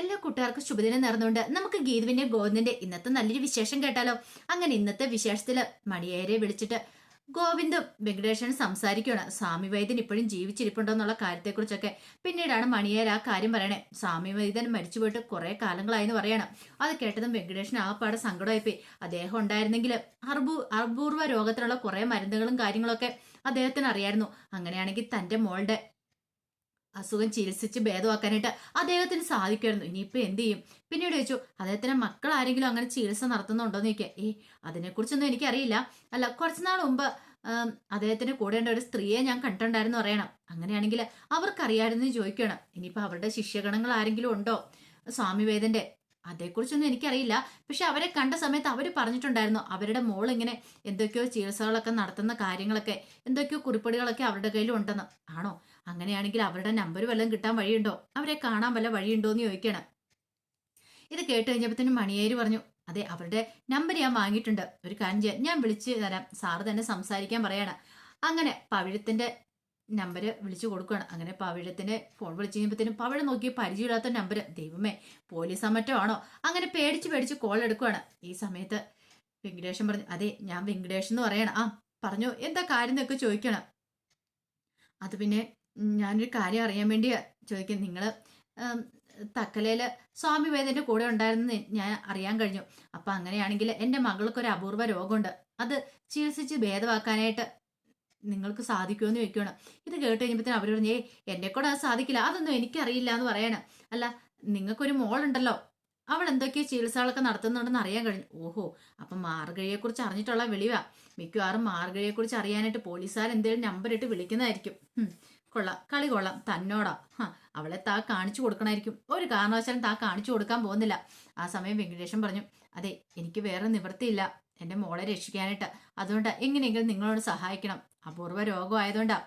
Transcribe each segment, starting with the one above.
എല്ലാ കൂട്ടുകാർക്കും ശുഭദിനം നേർന്നുകൊണ്ട് നമുക്ക് ഗീതുവിന്റെ ഗോവിന്ദന്റെ ഇന്നത്തെ നല്ലൊരു വിശേഷം കേട്ടാലോ? അങ്ങനെ ഇന്നത്തെ വിശേഷത്തിൽ മണിയേരെ വിളിച്ചിട്ട് ഗോവിന്ദും വെങ്കടേശനും സംസാരിക്കുകയാണ് സ്വാമി വൈദ്യൻ ഇപ്പോഴും ജീവിച്ചിരിപ്പുണ്ടോ എന്നുള്ള കാര്യത്തെക്കുറിച്ചൊക്കെ പിന്നീടാണ് മണിയേർ ആ കാര്യം പറയണേ. സ്വാമി വൈദ്യൻ മരിച്ചുപോയിട്ട് കുറെ കാലങ്ങളായെന്ന് പറയണം. അത് കേട്ടതും വെങ്കടേശൻ ആ പാടെ സങ്കടമായിപ്പോയി. അദ്ദേഹം ഉണ്ടായിരുന്നെങ്കിൽ അർബൂ അർബൂർവ രോഗത്തിനുള്ള കുറെ മരുന്നുകളും കാര്യങ്ങളൊക്കെ അദ്ദേഹത്തിന് അറിയായിരുന്നു. അങ്ങനെയാണെങ്കിൽ തന്റെ മോളുടെ അസുഖം ചികിത്സിച്ച് ഭേദമാക്കാനായിട്ട് അദ്ദേഹത്തിന് സാധിക്കുമായിരുന്നു. ഇനിയിപ്പോൾ എന്ത് ചെയ്യും? പിന്നീട് ചോദിച്ചു അദ്ദേഹത്തിന്റെ മക്കൾ ആരെങ്കിലും അങ്ങനെ ചികിത്സ നടത്തുന്നുണ്ടോ? എന്ന് ചോദിക്കുക. ഏ അതിനെക്കുറിച്ചൊന്നും എനിക്കറിയില്ല. അല്ല കുറച്ച് നാൾ മുമ്പ് അദ്ദേഹത്തിന്റെ അദ്ദേഹത്തിന്റെ കൂടെ ഉണ്ട ഒരു സ്ത്രീയെ ഞാൻ കണ്ടിട്ടുണ്ടായിരുന്നു അറിയണം അങ്ങനെയാണെങ്കിൽ അവർക്കറിയാമായിരുന്നു എന്ന് ചോദിക്കണം ഇനിയിപ്പോൾ അവരുടെ ശിഷ്യഗണങ്ങൾ ആരെങ്കിലും ഉണ്ടോ? സ്വാമി വേദന്റെ അതേക്കുറിച്ചൊന്നും എനിക്കറിയില്ല. പക്ഷെ അവരെ കണ്ട സമയത്ത് അവർ പറഞ്ഞിട്ടുണ്ടായിരുന്നു. അവരുടെ മോൾ ഇങ്ങനെ എന്തൊക്കെയോ ചികിത്സകളൊക്കെ നടത്തുന്ന കാര്യങ്ങളൊക്കെ എന്തൊക്കെയോ കുറിപ്പടികളൊക്കെ അവരുടെ കയ്യിലും ഉണ്ടെന്ന്. ആണോ? അങ്ങനെയാണെങ്കിൽ അവരുടെ നമ്പർ വല്ലതും കിട്ടാൻ വഴിയുണ്ടോ? അവരെ കാണാൻ വല്ല വഴിയുണ്ടോ എന്ന് ചോദിക്കണം ഇത് കേട്ട് കഴിഞ്ഞപ്പോഴത്തേനും മണിയേര് പറഞ്ഞു അതെ അവരുടെ നമ്പർ ഞാൻ വാങ്ങിയിട്ടുണ്ട്. ഒരു കാര്യം ഞാൻ വിളിച്ച് തരാം. സാറ് തന്നെ സംസാരിക്കാൻ പറയാണ്. അങ്ങനെ പവിഴത്തിന്റെ നമ്പർ വിളിച്ചു കൊടുക്കുകയാണ്. അങ്ങനെ പവിഴത്തിന് ഫോൺ വിളിച്ചു കഴിയുമ്പോഴത്തേനും പവിഴം നോക്കി പരിചയമില്ലാത്ത നമ്പർ ദൈവമേ പോലീസ് മറ്റോ ആണോ അങ്ങനെ പേടിച്ച് പേടിച്ച് കോൾ എടുക്കുകയാണ്. ഈ സമയത്ത് വെങ്കടേഷൻ പറഞ്ഞു അതെ ഞാൻ വെങ്കടേഷൻ എന്ന് പറയണം. ആ പറഞ്ഞു എന്താ കാര്യം? എന്നൊക്കെ ചോദിക്കണം അത് പിന്നെ ഞാനൊരു കാര്യം അറിയാൻ വേണ്ടി ചോദിക്കും നിങ്ങൾ തക്കലയിൽ സ്വാമി വേദന്റെ കൂടെ ഉണ്ടായിരുന്നു ഞാൻ അറിയാൻ കഴിഞ്ഞു. അപ്പം അങ്ങനെയാണെങ്കിൽ എന്റെ മകൾക്ക് ഒരു അപൂർവ രോഗമുണ്ട്. അത് ചികിത്സിച്ച് ഭേദമാക്കാനായിട്ട് നിങ്ങൾക്ക് സാധിക്കുമോ എന്ന് ചോദിക്കുകയാണ് ഇത് കേട്ട് കഴിഞ്ഞപ്പോൾ അവർ പറഞ്ഞു ഏ എന്നെ കൂടെ അത് സാധിക്കില്ല. അതൊന്നും എനിക്കറിയില്ല എന്ന് പറയണം. അല്ല നിങ്ങൾക്കൊരു മോളുണ്ടല്ലോ. അവൾ എന്തൊക്കെയോ ചികിത്സകളൊക്കെ നടത്തുന്നുണ്ടെന്ന് അറിയാൻ കഴിഞ്ഞു. ഓഹോ അപ്പം മാർഗഴിയെക്കുറിച്ച് അറിഞ്ഞിട്ടുള്ള വിളിവാ. മിക്കവാറും മാർഗഴിയെക്കുറിച്ച് അറിയാനായിട്ട് പോലീസുകാർ എന്തെങ്കിലും നമ്പർ ഇട്ട് വിളിക്കുന്നതായിരിക്കും. കൊള്ള. കളി കൊള്ളാം. തന്നോടാ. അവളെ താ കാണിച്ചു കൊടുക്കണമായിരിക്കും ഒരു കാരണവശാലും താ കാണിച്ചു കൊടുക്കാൻ പോകുന്നില്ല. ആ സമയം വെങ്കടേശൻ പറഞ്ഞു അതെ എനിക്ക് വേറെ നിവൃത്തിയില്ല. എന്റെ മോളെ രക്ഷിക്കാനായിട്ട്. അതുകൊണ്ട് എങ്ങനെയെങ്കിലും നിങ്ങളോട് സഹായിക്കണം. അപൂർവ രോഗമായതുകൊണ്ടാ.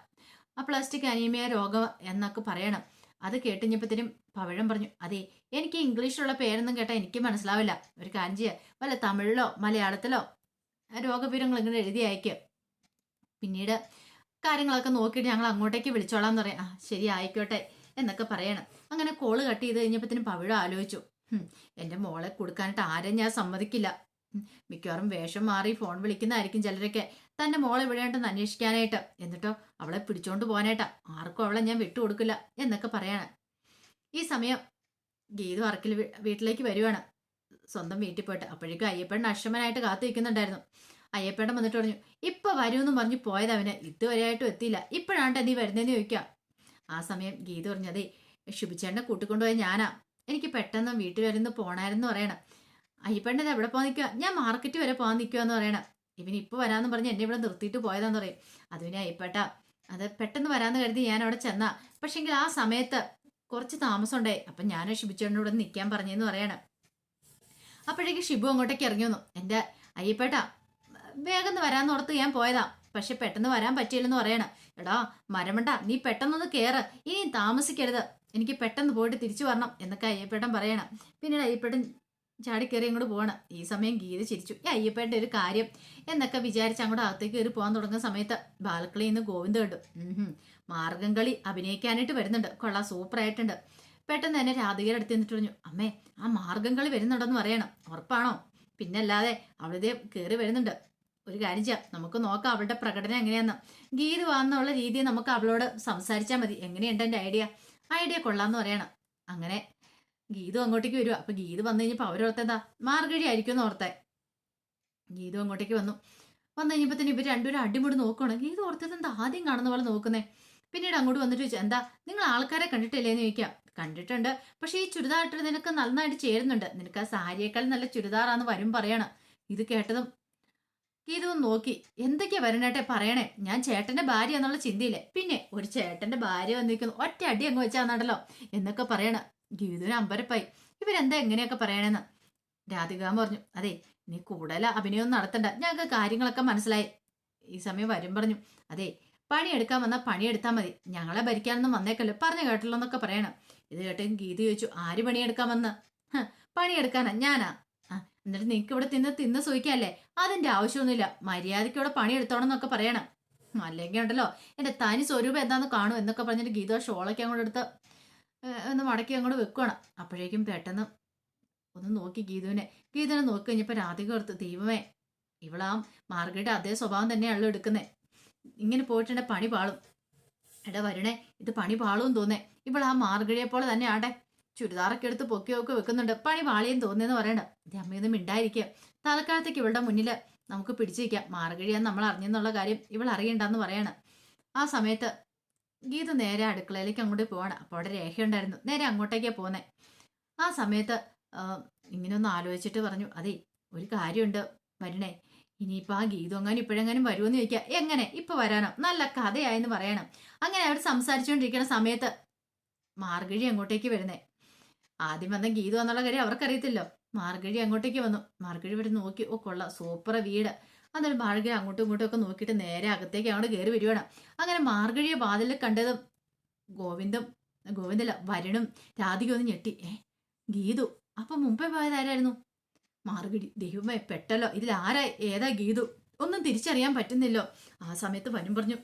ആ പ്ലാസ്റ്റിക് അനീമിയ രോഗം എന്നൊക്കെ പറയണം. അത് കേട്ടിഞ്ഞപ്പത്തിനും പവഴം പറഞ്ഞു അതെ എനിക്ക് ഇംഗ്ലീഷിലുള്ള പേരൊന്നും കേട്ടാൽ എനിക്ക് മനസ്സിലാവില്ല. ഒരു ചെയ്യുക വല്ല തമിഴിലോ മലയാളത്തിലോ രോഗവിവരങ്ങൾ ഇങ്ങനെ എഴുതി അയക്കും. പിന്നീട് കാര്യങ്ങളൊക്കെ നോക്കിയിട്ട് ഞങ്ങൾ അങ്ങോട്ടേക്ക് വിളിച്ചോളാം എന്ന് പറയാം. ആ ശരി ആയിക്കോട്ടെ എന്നൊക്കെ പറയണം. അങ്ങനെ കോൾ കട്ട് ചെയ്ത് കഴിഞ്ഞപ്പത്തിനും പവിഴം ആലോചിച്ചു എന്റെ മോളെ കൊടുക്കാനായിട്ട് ആരും ഞാൻ സമ്മതിക്കില്ല. മിക്കവാറും വേഷം മാറി ഫോൺ വിളിക്കുന്നതായിരിക്കും ചിലരൊക്കെ. തന്റെ മോൾ എവിടെയുണ്ടെന്ന് അന്വേഷിക്കാനായിട്ട്. എന്നിട്ടോ അവളെ പിടിച്ചോണ്ട് പോകാനായിട്ടാ ആർക്കും അവളെ ഞാൻ വിട്ടുകൊടുക്കില്ല എന്നൊക്കെ പറയാണ്. ഈ സമയം ഗീതു അറക്കിൽ വീട്ടിലേക്ക് വരുവാണ്. സ്വന്തം വീട്ടിൽ പോയിട്ട്. അപ്പോഴേക്കും അയ്യപ്പൻ അക്ഷമനായിട്ട് കാത്തു നിൽക്കുന്നുണ്ടായിരുന്നു. അയ്യപ്പേട്ടൻ വന്നിട്ട് പറഞ്ഞു ഇപ്പൊ വരുമെന്ന് പറഞ്ഞു പോയത് അവന്. ഇതുവരെയായിട്ടും എത്തിയില്ല. ഇപ്പോഴാണ് നീ വരുന്നതെന്ന് ചോദിക്കാം. ആ സമയം ഗീത പറഞ്ഞതേ ശുഭിച്ചേട്ടനെ കൂട്ടിക്കൊണ്ടുപോയ ഞാനാ. എനിക്ക് പെട്ടെന്ന് വീട്ടിൽ വരുന്ന പോണായിരുന്നു പറയണം. അയ്യപ്പേട്ടൻ എവിടെ പോകാൻ നിൽക്കുക ഞാൻ മാർക്കറ്റ് വരെ പോകാൻ നിൽക്കുക എന്ന് പറയണം. ഇവൻ ഇപ്പൊ വരാന്ന് പറഞ്ഞ് എന്നെ ഇവിടെ നിർത്തിയിട്ട് പോയതാന്ന് പറയും. അത് പിന്നെ അയ്യപ്പേട്ട അത് പെട്ടെന്ന് വരാന്ന് കരുതി ഞാൻ അവിടെ ചെന്ന. പക്ഷെങ്കിൽ ആ സമയത്ത് കുറച്ച് താമസം ഉണ്ടായി അപ്പൊ ഞാൻ ഷിബിച്ചേട്ടനോട് നിൽക്കാൻ പറഞ്ഞെന്ന് പറയണം. അപ്പോഴേക്ക് ഷിബു അങ്ങോട്ടേക്ക് ഇറങ്ങി വന്നു. എന്റെ അയ്യപ്പേട്ട വേഗം വരാന്ന് ഓർത്ത് ഞാൻ പോയതാ. പക്ഷെ പെട്ടെന്ന് വരാൻ പറ്റിയില്ലെന്ന് പറയണം. എടാ മരമണ്ട നീ പെട്ടെന്നൊന്ന് കയറ് ഇനി താമസിക്കരുത്. എനിക്ക് പെട്ടെന്ന് പോയിട്ട് തിരിച്ചു വരണം എന്നൊക്കെ അയ്യപ്പേട്ടൻ പറയണം. പിന്നീട് അയ്യപ്പേട്ടൻ ചാടിക്കയറി അങ്ങോട്ട് പോകണം ഈ സമയം ഗീത ചിരിച്ചു. ഈ അയ്യപ്പേട്ട ഒരു കാര്യം. എന്നൊക്കെ വിചാരിച്ച് അങ്ങോട്ട് അകത്തേക്ക് കയറി പോകാൻ തുടങ്ങുന്ന സമയത്ത് ബാലക്കളി ഇന്ന് ഗോവിന്ദ കണ്ടു. മാർഗം കളി അഭിനയിക്കാനായിട്ട് വരുന്നുണ്ട്. കൊള്ളാം സൂപ്പറായിട്ടുണ്ട് പെട്ടെന്ന് തന്നെ രാധികയുടെ അടുത്ത് നിന്നിട്ട് പറഞ്ഞു അമ്മേ ആ മാർഗം കളി വരുന്നുണ്ടെന്ന് പറയണം. ഉറപ്പാണോ? പിന്നല്ലാതെ അവളിതേ കയറി വരുന്നുണ്ട്. ഒരു കാര്യം ചെയ്യാം. നമുക്ക് നോക്കാം അവളുടെ പ്രകടനം എങ്ങനെയാന്ന്. ഗീത് വാന്നുള്ള രീതിയിൽ നമുക്ക് അവളോട് സംസാരിച്ചാൽ മതി. എങ്ങനെയുണ്ട് എന്റെ ഐഡിയ? ഐഡിയ കൊള്ളാന്ന് പറയണം. അങ്ങനെ ഗീതു അങ്ങോട്ടേക്ക് വരുവാ. അപ്പൊ ഗീതു വന്നു കഴിഞ്ഞപ്പോൾ അവരോർത്തെന്താ മാർഗഴി ആയിരിക്കും എന്ന് ഓർത്തെ. ഗീതു അങ്ങോട്ടേക്ക് വന്നു. വന്നു കഴിഞ്ഞപ്പോൾ തന്നെ ഇവർ രണ്ടുപേരും അടിമുടി നോക്കണം ഗീതു ഓർത്തത് എന്താ ആദ്യം കാണുന്ന പോലെ നോക്കുന്നേ? പിന്നീട് അങ്ങോട്ട് വന്നിട്ട് ചോദിച്ചു എന്താ നിങ്ങൾ ആൾക്കാരെ കണ്ടിട്ടില്ലേ എന്ന് ചോദിക്കാം. കണ്ടിട്ടുണ്ട്. പക്ഷെ ഈ ചുരിദാറിട്ട് നിനക്ക് നന്നായിട്ട് ചേരുന്നുണ്ട്. നിനക്ക് ആ സാരിയേക്കാൾ നല്ല ചുരിദാറാന്ന് വരും പറയണം. ഇത് കേട്ടതും ഗീതു നോക്കി. എന്തൊക്കെയാ വരണേട്ടെ പറയണേ? ഞാൻ ചേട്ടന്റെ ഭാര്യ എന്നുള്ള ചിന്തയില്ലേ? പിന്നെ ഒരു ചേട്ടന്റെ ഭാര്യ വന്നിരിക്കുന്നു. ഒറ്റ അടി അങ്ങ് വെച്ചാന്നാണല്ലോ എന്നൊക്കെ പറയണ. ഗീതുവിന് അമ്പരപ്പായി. ഇവരെന്താ എങ്ങനെയൊക്കെ പറയണേന്ന്? രാധിക പറഞ്ഞു അതെ നീ കൂടുതൽ അഭിനയം നടത്തണ്ട. ഞങ്ങൾക്ക് കാര്യങ്ങളൊക്കെ മനസ്സിലായി. ഈ സമയം വരും പറഞ്ഞു അതെ പണിയെടുക്കാൻ വന്നാൽ പണിയെടുത്താൽ മതി. ഞങ്ങളെ ഭരിക്കാനൊന്നും വന്നേക്കല്ലോ. പറഞ്ഞു കേട്ടല്ലോ എന്നൊക്കെ പറയണം. ഇത് കേട്ട് ഗീത ചോദിച്ചു ആര് പണിയെടുക്കാൻ വന്ന്? "ഹ്, പണിയെടുക്കാനാ. ഞാനാ. എന്നിട്ട് നിനക്ക് ഇവിടെ തിന്ന് തിന്ന് സൂയിക്കല്ലേ അതിന്റെ ആവശ്യമൊന്നുമില്ല. മര്യാദയ്ക്ക് ഇവിടെ പണിയെടുത്തോണം എന്നൊക്കെ പറയണം. അല്ലെങ്കിൽ ഉണ്ടല്ലോ എന്റെ തനി സ്വരൂപം എന്താന്ന് കാണും എന്നൊക്കെ പറഞ്ഞിട്ട് ഗീത ഷോളൊക്കെ അങ്ങോട്ട് എടുത്ത് ഒന്ന് മടക്കി അങ്ങോട്ട് വെക്കുകയാണ് അപ്പോഴേക്കും പെട്ടെന്ന് ഒന്ന് നോക്കി ഗീതുവിനെ. ഗീതുവിനെ നോക്കി കഴിഞ്ഞപ്പോൾ രാധിക ഓർത്ത് ദൈവമേ ഇവളാ മാർഗയുടെ അതേ സ്വഭാവം തന്നെയാണല്ലോ എടുക്കുന്നത് ഇങ്ങനെ പോയിട്ടുണ്ടെ പണി പാളും. എടാ വരണേ ഇത് പണി പാളും തോന്നേ. ഇവൾ ആ മാർഗഴിയെ പോലെ തന്നെ ആടെ. ചുരിദാറൊക്കെ എടുത്ത് പൊക്കി ഒക്കെ വെക്കുന്നുണ്ട്. പണി പാളിയും തോന്നിയെന്ന് പറയണ്ട അമ്മയൊന്നും മിണ്ടായിരിക്കുക തൽക്കാലത്തേക്ക് ഇവളുടെ മുന്നിൽ നമുക്ക് പിടിച്ചിരിക്കാം. മാർഗഴിയാന്ന് നമ്മൾ അറിഞ്ഞെന്നുള്ള കാര്യം ഇവൾ അറിയണ്ടെന്ന് പറയാണ്. ആ സമയത്ത് ഗീത നേരെ അടുക്കളയിലേക്ക് അങ്ങോട്ട് പോവാണ്. അപ്പോൾ അവിടെ രേഖയുണ്ടായിരുന്നു. നേരെ അങ്ങോട്ടേക്കാണ് പോകുന്നത് ആ സമയത്ത് ഇങ്ങനെ ഒന്ന് ആലോചിച്ചിട്ട് പറഞ്ഞു അതെ ഒരു കാര്യമുണ്ട് വരണേ. ഇനിയിപ്പോൾ ആ ഗീതു എങ്ങാനും ഇപ്പോഴെങ്ങാനും വരുമെന്ന് ചോദിക്കുക എങ്ങനെ? ഇപ്പൊ വരാനോ? നല്ല കഥയായെന്ന് പറയണം. അങ്ങനെ അവർ സംസാരിച്ചുകൊണ്ടിരിക്കുന്ന സമയത്ത് മാർഗഴി അങ്ങോട്ടേക്ക് വരുന്നേ. ആദ്യം വന്ന ഗീതു എന്നുള്ള കാര്യം അവർക്കറിയത്തില്ലോ. മാർഗഴി അങ്ങോട്ടേക്ക് വന്നു. മാർഗഴി ഇവിടെ നോക്കി ഓ കൊള്ള. സൂപ്പർ വീട്. അന്നേരം മാർഗഴി അങ്ങോട്ടും ഇങ്ങോട്ടും ഒക്കെ നോക്കിയിട്ട് നേരെ അകത്തേക്ക് അങ്ങോട്ട് കയറി വരുവാണ് അങ്ങനെ മാർഗഴിയെ വാതിലിൽ കണ്ടതും ഗോവിന്ദം ഗോവിന്ദല്ല വരുണും രാധിക ഒന്ന് ഞെട്ടി. ഏ ഗീതു അപ്പൊ മുമ്പേ പോയതാരായിരുന്നു മാർഗഴി ദൈവമേ പെട്ടല്ലോ. ഇതിൽ ആരാ ഏതാ ഗീതു? ഒന്നും തിരിച്ചറിയാൻ പറ്റുന്നില്ലോ. ആ സമയത്ത് വരും പറഞ്ഞു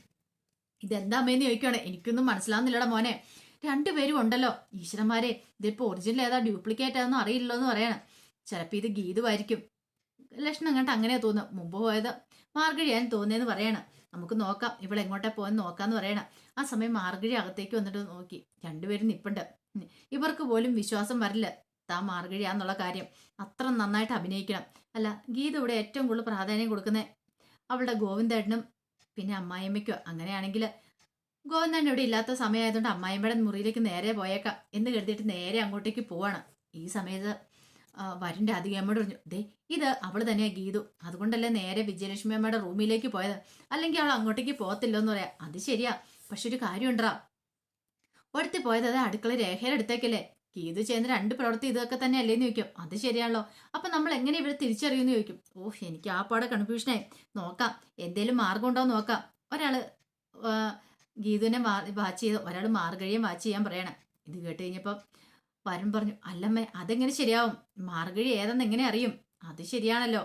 ഇതെന്താ അമ്മയെന്ന് ചോദിക്കുകയാണ്. എനിക്കൊന്നും മനസ്സിലാവുന്നില്ലടാ മോനെ. രണ്ടുപേരും ഉണ്ടല്ലോ. ഈശ്വരന്മാരെ ഇതിപ്പോ ഒറിജിനൽ ഏതാ ഡ്യൂപ്ലിക്കേറ്റ് ആണെന്ന് അറിയില്ലോ എന്ന് പറയണം. ചിലപ്പോ ഇത് ഗീതുവായിരിക്കും. ലക്ഷണം കണ്ട് അങ്ങനെയാ തോന്നും മുമ്പ് പോയത് മാർഗഴിയാൻ തോന്നിയെന്ന് പറയണം. നമുക്ക് നോക്കാം. ഇവിടെ എങ്ങോട്ടാ പോകാൻ നോക്കാന്ന് പറയണം. ആ സമയം മാർഗഴി അകത്തേക്ക് വന്നിട്ട് നോക്കി. രണ്ടുപേരും നിപ്പുണ്ട്. ഇവർക്ക് പോലും വിശ്വാസം വരില്ല. താ മാർഗഴിയാന്നുള്ള കാര്യം. അത്ര നന്നായിട്ട് അഭിനയിക്കണം. അല്ല ഗീത ഇവിടെ ഏറ്റവും കൂടുതൽ പ്രാധാന്യം കൊടുക്കുന്നത് അവളുടെ ഗോവിന്ദേട്ടനും പിന്നെ അമ്മായിയമ്മയ്ക്കോ. അങ്ങനെയാണെങ്കിൽ ഗോവിന്ദേട്ടൻ ഇവിടെ ഇല്ലാത്ത സമയമായതുകൊണ്ട് അമ്മായിമ്മയുടെ മുറിയിലേക്ക് നേരെ പോയേക്കാം എന്ന് കരുതിയിട്ട് നേരെ അങ്ങോട്ടേക്ക് പോവാണ്. ഈ സമയത്ത് ആ, വരുണിന്റെ അധികം അമ്മയോട് പറഞ്ഞു ദേ ഇത് അവൾ തന്നെയാ ഗീതു. അതുകൊണ്ടല്ലേ നേരെ വിജയലക്ഷ്മി അമ്മയുടെ റൂമിലേക്ക് പോയത്? അല്ലെങ്കിൽ അവൾ അങ്ങോട്ടേക്ക് പോകത്തില്ലോ എന്ന് പറയാം. അത് ശരിയാ. പക്ഷെ ഒരു കാര്യം കാര്യമുണ്ടാ. ഒരുത്തി പോയത് അത് അടുക്കള രേഖയുടെ അടുത്തേക്കല്ലേ. ഗീതു ചെയ്യുന്ന രണ്ട് പ്രവൃത്തി ഇതൊക്കെ തന്നെ അല്ലേന്ന് ചോദിക്കും. അത് ശരിയാണല്ലോ. അപ്പൊ നമ്മൾ എങ്ങനെ ഇവിടെ തിരിച്ചറിയുമെന്ന് ചോദിക്കും. ഓ എനിക്ക് ആ പാടെ കൺഫ്യൂഷനായി നോക്കാം. എന്തേലും മാർഗം ഉണ്ടോ നോക്കാം. ഒരാൾ ആ, ഗീതുവിനെ വാച്ച് ചെയ്ത് ഒരാൾ മാർഗഴിയെ വാച്ച് ചെയ്യാൻ പറയണം. ഇത് കേട്ട് കഴിഞ്ഞപ്പോൾ വരും പറഞ്ഞു അല്ലമ്മേ അതെങ്ങനെ ശരിയാവും? മാർഗഴി ഏതെന്ന് എങ്ങനെ അറിയും? അത് ശരിയാണല്ലോ.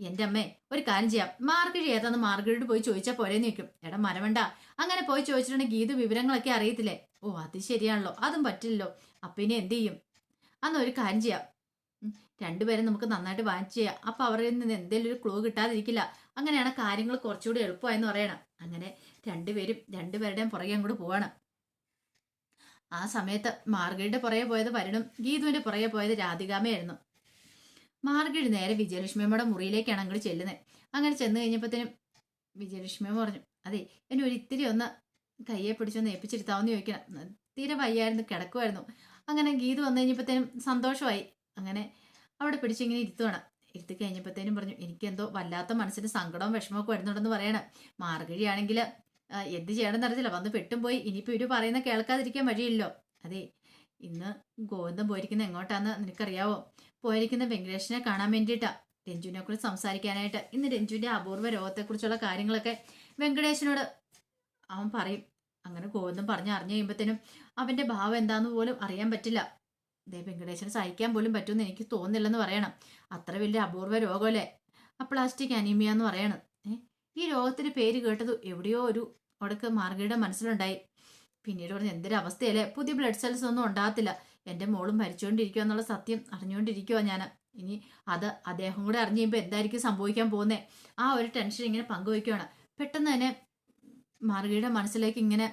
എന്റെ അമ്മേ ഒരു കാര്യം ചെയ്യാം. മാർഗഴി ഏതാന്ന് മാർഗഴിയോട് പോയി ചോദിച്ചാൽ പോരേ നിൽക്കും എടാ മരവണ്ട. അങ്ങനെ പോയി ചോദിച്ചിട്ടുണ്ടെങ്കിൽ ഗീത വിവരങ്ങളൊക്കെ അറിയത്തില്ലേ? ഓ അത് ശരിയാണല്ലോ. അതും പറ്റില്ലല്ലോ. അപ്പം ഇനി എന്ത് ചെയ്യും? അന്ന് ഒരു കാര്യം ചെയ്യാം. രണ്ടുപേരും നമുക്ക് നന്നായിട്ട് വാച്ച് ചെയ്യാം. അപ്പൊ അവരിൽ നിന്ന് എന്തെങ്കിലും ഒരു ക്ലൂ കിട്ടാതിരിക്കില്ല. അങ്ങനെയാണ് കാര്യങ്ങൾ കുറച്ചുകൂടി എളുപ്പമായെന്ന് പറയണം. അങ്ങനെ രണ്ടുപേരും രണ്ടുപേരുടെയും പുറകെ അങ്ങോട്ട് പോവാണ്. ആ സമയത്ത് മാർഗഴിയുടെ പുറകെ പോയത് വരുണും ഗീതുവിന്റെ പുറകെ പോയത് രാധികാമയായിരുന്നു മാർഗഴി നേരെ വിജയലക്ഷ്മിയമ്മയുടെ മുറിയിലേക്കാണ് അങ്ങോട്ട് ചെല്ലുന്നത് അങ്ങനെ ചെന്ന് കഴിഞ്ഞപ്പോഴത്തേനും വിജയലക്ഷ്മിയമ്മ പറഞ്ഞു അതെ എന്നെ ഒരു ഇത്തിരി ഒന്ന് കയ്യെ പിടിച്ചൊന്ന് ഏൽപ്പിച്ചിരുത്താമെന്ന് ചോദിക്കണം. തീരെ വയ്യായിരുന്നു കിടക്കുമായിരുന്നു അങ്ങനെ ഗീത് വന്നു കഴിഞ്ഞപ്പോഴത്തേനും സന്തോഷമായി. അങ്ങനെ അവിടെ പിടിച്ചിങ്ങനെ ഇരുത്തുവാണ്. ഇരുത്തി കഴിഞ്ഞപ്പോഴത്തേനും പറഞ്ഞു എനിക്കെന്തോ വല്ലാത്ത മനസ്സിന് സങ്കടവും വിഷമമൊക്കെ വരുന്നുണ്ടെന്ന് പറയണം. മാർഗഴിയാണെങ്കിൽ എന്ത് ചെയ്യണമെന്ന് അറിയില്ല വന്ന് പെട്ടും പോയി ഇനിയിപ്പോൾ ഇവർ പറയുന്ന കേൾക്കാതിരിക്കാൻ വഴിയില്ലോ അതെ ഇന്ന് ഗോവിന്ദം പോയിരിക്കുന്ന എങ്ങോട്ടാന്ന് നിനക്കറിയാവോ? പോയിരിക്കുന്ന വെങ്കടേഷനെ കാണാൻ വേണ്ടിയിട്ടാ. രഞ്ജുവിനെ കുറിച്ച് സംസാരിക്കാനായിട്ട്. ഇന്ന് രഞ്ജുവിന്റെ അപൂർവ രോഗത്തെക്കുറിച്ചുള്ള കാര്യങ്ങളൊക്കെ വെങ്കടേഷനോട് അവൻ പറയും. അങ്ങനെ ഗോവിന്ദം പറഞ്ഞ് അറിഞ്ഞു കഴിയുമ്പോഴത്തേനും അവന്റെ ഭാവം എന്താന്ന് പോലും അറിയാൻ പറ്റില്ല. ദേ വെങ്കടേശന് സഹിക്കാൻ പോലും പറ്റുമെന്ന് എനിക്ക് തോന്നുന്നില്ലെന്ന് പറയണം. അത്ര വലിയ അപൂർവ രോഗമല്ലേ? അപ്ലാസ്റ്റിക് അനീമിയ എന്ന് പറയണം. ഈ രോഗത്തിന് പേര് കേട്ടത് എവിടെയോ ഒരു ഉടക്ക് മാർഗയുടെ മനസ്സിലുണ്ടായി. പിന്നീട് പറഞ്ഞു എന്തൊരു അവസ്ഥയല്ലേ? പുതിയ ബ്ലഡ് സെൽസ് ഒന്നും ഉണ്ടാകത്തില്ല. എന്റെ മോളും മരിച്ചുകൊണ്ടിരിക്കുക എന്നുള്ള സത്യം അറിഞ്ഞുകൊണ്ടിരിക്കുക ഞാൻ ഇനി അത് അദ്ദേഹം കൂടെ അറിഞ്ഞു കഴിയുമ്പോൾ എന്തായിരിക്കും സംഭവിക്കാൻ പോകുന്നത് ആ ഒരു ടെൻഷൻ ഇങ്ങനെ പങ്കുവയ്ക്കുകയാണ് പെട്ടെന്ന് തന്നെ മാർഗയുടെ മനസ്സിലേക്ക് ഇങ്ങനെ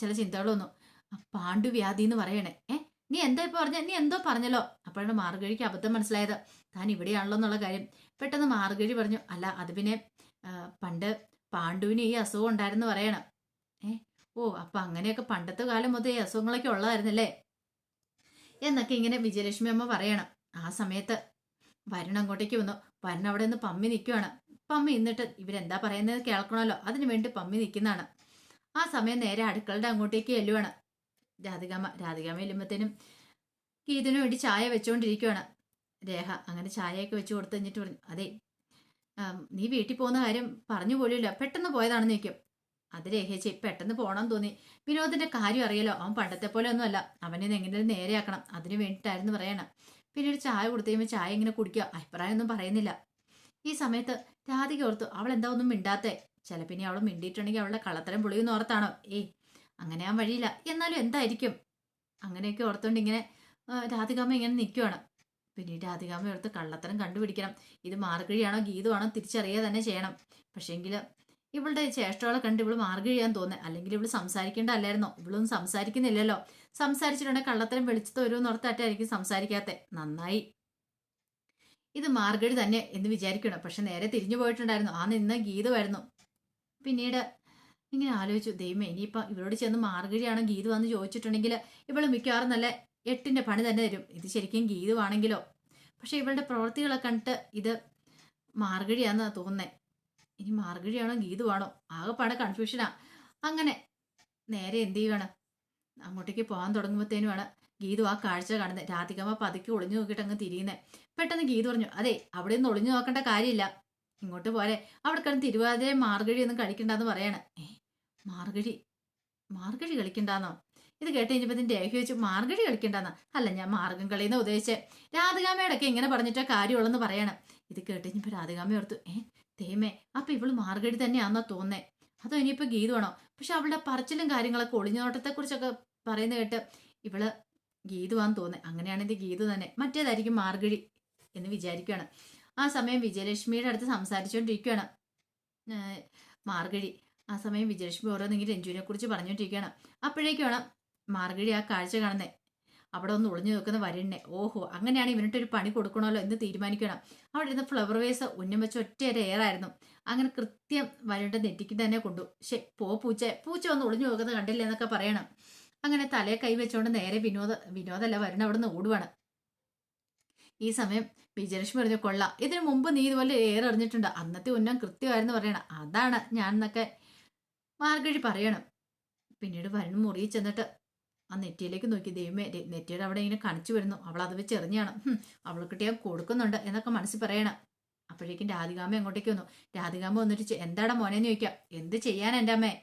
ചില ചിന്തകൾ വന്നു. പാണ്ഡുവ്യാധി എന്ന് പറയണേ. ഏ നീ എന്താ ഇപ്പൊ പറഞ്ഞ? നീ എന്തോ പറഞ്ഞല്ലോ? അപ്പോഴാണ് മാർഗഴിക്ക് അബദ്ധം മനസ്സിലായത്. താൻ ഇവിടെയാണല്ലോ എന്നുള്ള കാര്യം. പെട്ടെന്ന് മാർഗഴി പറഞ്ഞു അല്ല അത് പിന്നെ പണ്ട് പാണ്ഡുവിന് ഈ അസുഖം ഉണ്ടായിരുന്നു പറയണം. ഏ? ഓ അപ്പൊ അങ്ങനെയൊക്കെ പണ്ടത്തെ കാലം മുതൽ അസുഖങ്ങളൊക്കെ ഉള്ളതായിരുന്നല്ലേ? എന്നൊക്കെ ഇങ്ങനെ വിജയലക്ഷ്മി അമ്മ പറയണം. ആ സമയത്ത് വരുൺ അങ്ങോട്ടേക്ക് വന്നു. വരുൺ അവിടെ നിന്ന് പമ്മി നിൽക്കുവാണ് പമ്മി ഇന്നിട്ട് ഇവരെന്താ പറയുന്നത് കേൾക്കണമല്ലോ. അതിനു വേണ്ടി പമ്മി നിൽക്കുന്നതാണ് ആ സമയം നേരെ അടുക്കളുടെ അങ്ങോട്ടേക്ക് ചെല്ലുവാണ്. രാധികാമ്മ രാധികാമ്മ ചെല്ലുമ്പോഴത്തേനും ഗീതിനു വേണ്ടി ചായ വെച്ചുകൊണ്ടിരിക്കുവാണ് രേഖ അങ്ങനെ ചായയൊക്കെ വെച്ച് കൊടുത്തു കഴിഞ്ഞിട്ട് പറഞ്ഞു അതെ നീ വീട്ടിൽ പോകുന്ന കാര്യം പറഞ്ഞു പോലുമില്ല. പെട്ടെന്ന് പോയതാണെന്ന് ചോദിക്കും. അത് രേഖേച്ചി പെട്ടെന്ന് പോകണം തോന്നി. വിനോദിന്റെ കാര്യം അറിയാലോ. അവൻ പണ്ടത്തെ പോലെ ഒന്നുമല്ല. അവനെ എങ്ങനെയും നേരെയാക്കണം. അതിന് വേണ്ടിയിട്ടായിരുന്നു പറയണം. പിന്നെ ഒരു ചായ കൊടുത്തു കഴിയുമ്പോൾ ചായ ഇങ്ങനെ കുടിക്കുക. അഭിപ്രായമൊന്നും പറയുന്നില്ല. ഈ സമയത്ത് രാധിക ഓർത്തു അവൾ എന്താ ഒന്നും മിണ്ടാത്തെ? ചിലപ്പിനി അവൾ മിണ്ടിയിട്ടുണ്ടെങ്കിൽ അവളുടെ കള്ളത്തരം പൊളിയെന്ന് ഓർത്താണോ? ഏയ് അങ്ങനെ ആ വഴിയില്ല. എന്നാലും എന്തായിരിക്കും? അങ്ങനെയൊക്കെ ഓർത്തുകൊണ്ട് ഇങ്ങനെ രാധികാമ ഇങ്ങനെ നിൽക്കുവാണ് പിന്നീട് രാധികാമ്മ ഓർത്ത് കള്ളത്തരം കണ്ടുപിടിക്കണം. ഇത് മാർഗഴിയാണോ ഗീതമാണോ തിരിച്ചറിയുക തന്നെ ചെയ്യണം. പക്ഷേങ്കിൽ ഇവളുടെ ചേഷ്ടകളെ കണ്ട് ഇവൾ മാർഗഴിയാന്ന് തോന്നുന്നത് അല്ലെങ്കിൽ ഇവൾ സംസാരിക്കേണ്ട അല്ലായിരുന്നോ ഇവളൊന്നും സംസാരിക്കുന്നില്ലല്ലോ. സംസാരിച്ചിട്ടുണ്ടെങ്കിൽ കള്ളത്തരം വെളിച്ചത്ത് വരുമെന്ന് ഓർത്തായിട്ടായിരിക്കും സംസാരിക്കാത്തെ. നന്നായി. ഇത് മാർഗഡ് തന്നെ എന്ന് വിചാരിക്കണം. പക്ഷെ നേരെ തിരിഞ്ഞു പോയിട്ടുണ്ടായിരുന്നു. ആ നിന്ന് ഗീതമായിരുന്നു. പിന്നീട് ഇങ്ങനെ ആലോചിച്ചു. ദൈവമേ ഇനിയിപ്പം ഇവരോട് ചെന്ന് മാർഗഴിയാണോ ഗീതമാണെന്ന് ചോദിച്ചിട്ടുണ്ടെങ്കിൽ ഇവൾ മിക്കവാറും നല്ല എട്ടിന്റെ പണി തന്നെ തരും. ഇത് ശരിക്കും ഗീതുവാണെങ്കിലോ പക്ഷെ ഇവളുടെ പ്രവൃത്തികളെ കണ്ടിട്ട് ഇത് മാർഗഴിയാന്നാ തോന്നുന്നേ ഇനി മാർഗഴിയാണോ? ഗീതുവാണോ? ആകെപ്പാടെ കൺഫ്യൂഷനാ അങ്ങനെ നേരെ എന്ത് ചെയ്യണം അങ്ങോട്ടേക്ക് പോകാൻ തുടങ്ങുമ്പോഴത്തേനുമാണ് ഗീതു ആ കാഴ്ച കാണുന്നത് രാധികമ്മ പതുക്കി ഒളിഞ്ഞു നോക്കിയിട്ട് അങ്ങ് തിരിയുന്നത് പെട്ടെന്ന് ഗീതു പറഞ്ഞു അതെ അവിടെ നിന്ന് ഒളിഞ്ഞു നോക്കേണ്ട കാര്യമില്ല. ഇങ്ങോട്ട് പോരെ. അവിടെ കിടന്ന് തിരുവാതിര മാർഗഴി ഒന്നും കളിക്കണ്ടെന്ന് പറയാണ്. ഏ മാർഗഴി? മാർഗഴി കളിക്കണ്ടെന്നോ? ഇത് കേട്ട് കഴിഞ്ഞപ്പോൾ രേഖ വെച്ചു മാർഗഴി കളിക്കണ്ടെന്ന? അല്ല ഞാൻ മാർഗം കളിയെന്ന് ഉദ്ദേശിച്ച്. രാധികാമ്മയോടൊക്കെ ഇങ്ങനെ പറഞ്ഞിട്ടാ കാര്യമുള്ളെന്ന് പറയണം. ഇത് കേട്ട് കഴിഞ്ഞപ്പോൾ രാധികാമ്മ ഓർത്തു ഏ തേമേ അപ്പൊ ഇവൾ മാർഗഴി തന്നെയാണെന്നാ തോന്നേ. അതോ ഇനിയിപ്പോ ഗീതുവാണോ പക്ഷെ അവളുടെ പറച്ചിലും കാര്യങ്ങളൊക്കെ ഒളിഞ്ഞോട്ടത്തെ കുറിച്ചൊക്കെ പറയുന്ന കേട്ട് ഇവൾ ഗീതുവാന്ന് തോന്നേ. അങ്ങനെയാണെങ്കിൽ ഗീതു തന്നെ. മറ്റേതായിരിക്കും മാർഗഴി എന്ന് വിചാരിക്കുകയാണ് ആ സമയം വിജയലക്ഷ്മിയുടെ അടുത്ത് സംസാരിച്ചുകൊണ്ടിരിക്കുകയാണ് മാർഗഴി ആ സമയം വിജയലക്ഷ്മി ഓരോന്നെങ്കിലും രഞ്ജുവിനെ കുറിച്ച് പറഞ്ഞുകൊണ്ടിരിക്കുകയാണ് അപ്പോഴേക്കാണ് മാർഗഴി ആ കാഴ്ച കാണുന്നത് അവിടെ ഒന്ന് ഒളിഞ്ഞു നിൽക്കുന്ന വരുണ്ണെ ഓഹോ അങ്ങനെയാണ് ഇവനിട്ടൊരു പണി കൊടുക്കണമല്ലോ എന്ന് തീരുമാനിക്കണം. അവിടെ ഇരുന്ന് ഫ്ലവർ വേസ് ഉന്നം വെച്ച ഒറ്റയൊരു എയറായിരുന്നു അങ്ങനെ കൃത്യം വരുണ്ട നെറ്റിക്ക് തന്നെ കൊണ്ടു. ശേ പോ പൂച്ച പൂച്ച ഒന്ന് ഒളിഞ്ഞു നോക്കുന്നത് കണ്ടില്ല എന്നൊക്കെ പറയണം. അങ്ങനെ തലയെ കൈ വെച്ചോണ്ട് നേരെ വിനോദ വിനോദല്ല വരുന്ന അവിടെ നിന്ന് ഓടുവാണ്. ഈ സമയം വിജയലക്ഷ്മി പറഞ്ഞു കൊള്ളാം. ഇതിനു മുമ്പ് നീ ഇതുപോലെ ഏറെ അറിഞ്ഞിട്ടുണ്ട് അന്നത്തെ ഉന്നം കൃത്യമായിരുന്നു പറയണം. അതാണ് ഞാൻ എന്നൊക്കെ മാർഗഴി പറയണം. പിന്നീട് വരുൺ മുറിയിൽ ചെന്നിട്ട് ആ നെറ്റിയിലേക്ക് നോക്കി ദൈവമേ നെറ്റിയുടെ അവിടെ ഇങ്ങനെ കണിച്ചു വരുന്നു. അവൾ അത് വെച്ച് എറിഞ്ഞാണ്. അവൾ കിട്ടിയാൽ കൊടുക്കുന്നുണ്ട് എന്നൊക്കെ മനസ്സിൽ പറയണം. അപ്പോഴേക്കും രാധികാമ അങ്ങോട്ടേക്ക് വന്നു. രാധികാമ വന്നിട്ട് എന്താടാ മോനെന്ന് ചോദിക്കാം എന്ത് ചെയ്യാൻ എന്റെ അമ്മേ?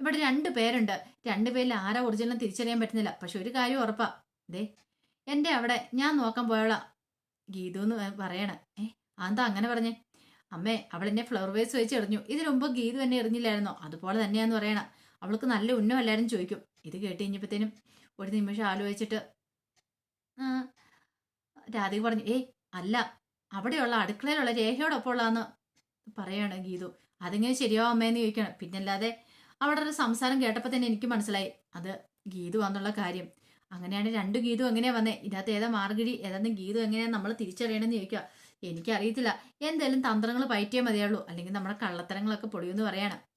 ഇവിടെ രണ്ട് പേരുണ്ട്. രണ്ടു പേരിൽ ആരാ ഒറിജിനൽ തിരിച്ചറിയാൻ പറ്റുന്നില്ല. പക്ഷെ ഒരു കാര്യം ഉറപ്പാ. ദേ എന്റെ അവിടെ ഞാൻ നോക്കാൻ പോയോളാ ഗീതു എന്ന് പറയണേ. ഏ അതെന്താ അങ്ങനെ പറഞ്ഞേ? അമ്മേ അവൾ എന്നെ ഫ്ലവർ വേസ് വെച്ച് എറിഞ്ഞു. ഇതിനു മുമ്പ് ഗീതു എന്നെ എറിഞ്ഞില്ലായിരുന്നോ? അതുപോലെ തന്നെയാന്ന് പറയണം. അവൾക്ക് നല്ല ഉന്നമല്ലാരും ചോദിക്കും. ഇത് കേട്ട് കഴിഞ്ഞപ്പോഴത്തേനും ഒരു നിമിഷം ആലോചിച്ചിട്ട് രാധിക പറഞ്ഞു ഏയ് അല്ല അവിടെയുള്ള അടുക്കളയിലുള്ള രേഖയോടൊപ്പം ഉള്ളതെന്ന് പറയാണ് ഗീതു. അതെങ്ങനെ ശരിയാവും അമ്മയെന്ന് ചോദിക്കണം. പിന്നല്ലാതെ അവിടെ ഒരു സംസാരം കേട്ടപ്പോൾ തന്നെ എനിക്ക് മനസ്സിലായി. അത് ഗീതു വന്നുള്ള കാര്യം. അങ്ങനെയാണ് രണ്ട് ഗീതു എങ്ങനെയാ വന്നേ? ഇതിനകത്ത് ഏതാ മാർഗിഴി ഏതാണ് ഗീതു എങ്ങനെയാണ് നമ്മൾ തിരിച്ചറിയണമെന്ന് ചോദിക്കുക എനിക്കറിയത്തില്ല. എന്തായാലും തന്ത്രങ്ങൾ പയറ്റിയേ മതിയുള്ളൂ അല്ലെങ്കിൽ നമ്മുടെ കള്ളത്തരങ്ങളൊക്കെ പൊടിയെന്ന് പറയണം.